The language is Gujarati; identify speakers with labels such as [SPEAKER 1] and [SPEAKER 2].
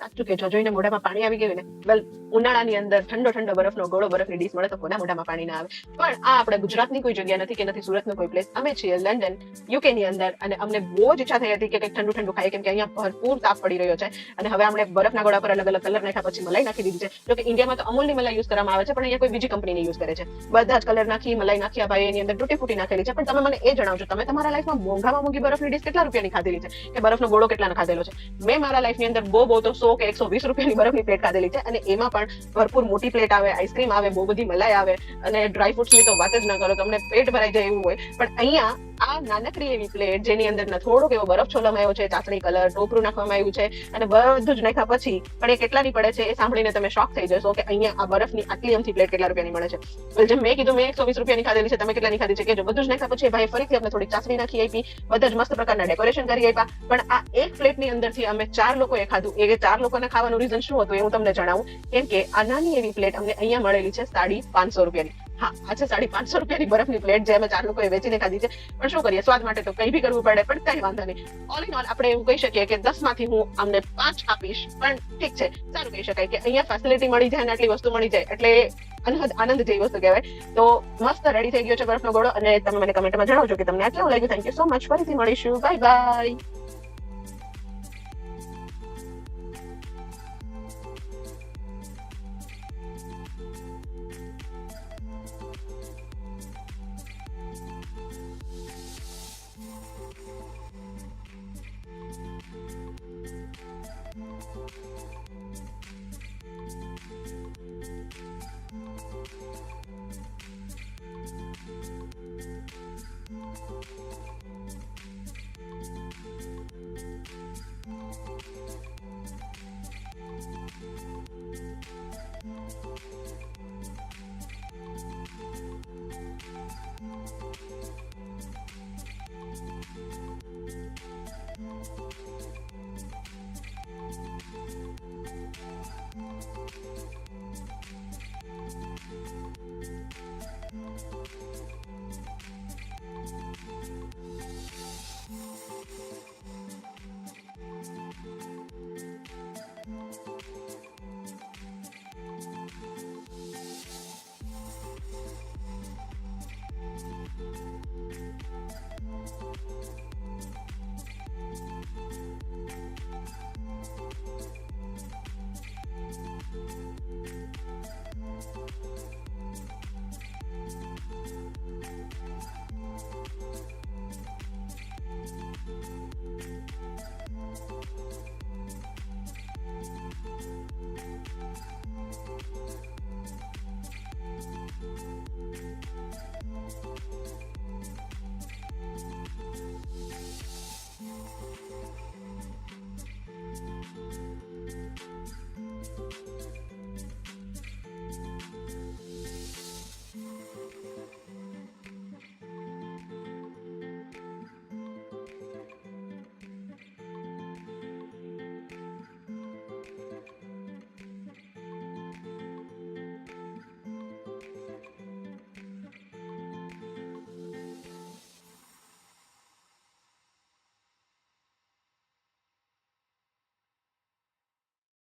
[SPEAKER 1] સાચું કે જોઈને મોઢામાં પાણી આવી ગયું ને વેલ ઉનાળાની અંદર ઠંડો ઠંડો બરફનો ગોળો બરફની ડીશ મળે તો કોના મોઢામાં પાણી ના આવે? પણ આ આપણે ગુજરાતની કોઈ જગ્યા નથી કે નથી સુરતનો કોઈ પ્લેસ અમે છીએ લંડન યુકે ની અંદર અને અમને બહુ જ ઈચ્છા થઈ હતી કે ઠંડુ ઠંડુ ખાઈએ કેમ કે અહીંયા ભરપૂર તાપ પડી રહ્યો છે અને હવે આપણે બરફના ગોળા પર અલગ અલગ કલર નાખ્યા પછી મલાઈ નાખી દીધી છે. જો કે ઇન્ડિયામાં તો અમૂલની મલાઈ યુઝ કરવામાં આવે છે, પણ અહીંયા કોઈ બીજી કંપનીની યુઝ કરે છે. બધા જ કલર નાખી, મલાઈ નાખ્યા ભાઈ એની અંદર તૂટી ફૂટી નાખેલી છે. પણ તમે મને એ જણાવજો, તમે તમારા લાઈફમાં મોંઘામાં મોંઘી બરફની ડીશ કેટલા રૂપિયાની ખાધેલી છે? કે બરફનો ગોળો કેટલાનો ખાધેલો છે? મેં મારા લાઈફની અંદર બહુ બહુ તો સો કે એકસો વીસ રૂપિયાની બરફની પ્લેટ ખાધેલી છે અને એમાં પણ ભરપૂર મોટી પ્લેટ આવે, આઈસ્ક્રીમ આવે, બહુ બધી મલાઈ આવે અને ડ્રાય ફ્રૂટ્સની તો વાત જ ના કરો, તમને પેટ ભરાઈ જાય એવું હોય. પણ અહીંયા આ નાનકડી એવી પ્લેટ જેની અંદર થોડોક એવો બરફ છોલમાયો છે, ચાસણી કલર, ટોપરું નાખવામાં આવ્યું છે અને બધું જ નાખ્યા પછી, પણ એ કેટલાની પડે છે એ સાંભળીને તમે શોક થઈ જશો કે અહીંયા આ બરફની આટલી અમથી પ્લેટ કેટલા રૂપિયાની મળે છે. જેમ મેં કીધું, મેં એકસો વીસ રૂપિયાની ખાધેલી છે, તમે કેટલાની ખાધી છે? કે જો બધું જ નાખ્યા પછી ભાઈ ફરીથી અમને થોડી ચાસણી નાખી આપી, બધા જ મસ્ત પ્રકારના ડેકોરેશન કરી આપ્યા. પણ આ એક પ્લેટની અંદરથી અમે ચાર લોકોએ ખાધું. એ ચાર લોકોને ખાવાનું રીઝન શું હતું એ હું તમને જણાવું. કેમ કે આ નાની એવી પ્લેટ અમને અહીંયા મળેલી છે સાડી પાંચસો રૂપિયાની. હા, આ સાડી પાંચસો રૂપિયાની બરફની પ્લેટ જે અમે ચાર લોકોએ વેચીને ખાધી છે. પણ શું કરીએ, સ્વાદ માટે તો કંઈ બી કરવું પડે, પણ કઈ વાંધો નહીં. ઓલ ઇન ઓલ આપણે એવું કહી શકીએ કે દસમાંથી હું અમને પાંચ આપીશ, પણ ઠીક છે, સારું કહી શકાય કે અહીંયા ફેસિલિટી મળી જાય અને આટલી વસ્તુ મળી જાય, એટલે અનહદ, આનંદ જેવી વસ્તુ કહેવાય. તો મસ્ત રેડી થઈ ગયો છે બરફનો ગોળો અને તમે મને કમેન્ટમાં જણાવજો કે તમને આ કેવું લાગ્યું. થેન્ક યુ સો મચ ફરીથી મળીશું. Bye bye Thank you.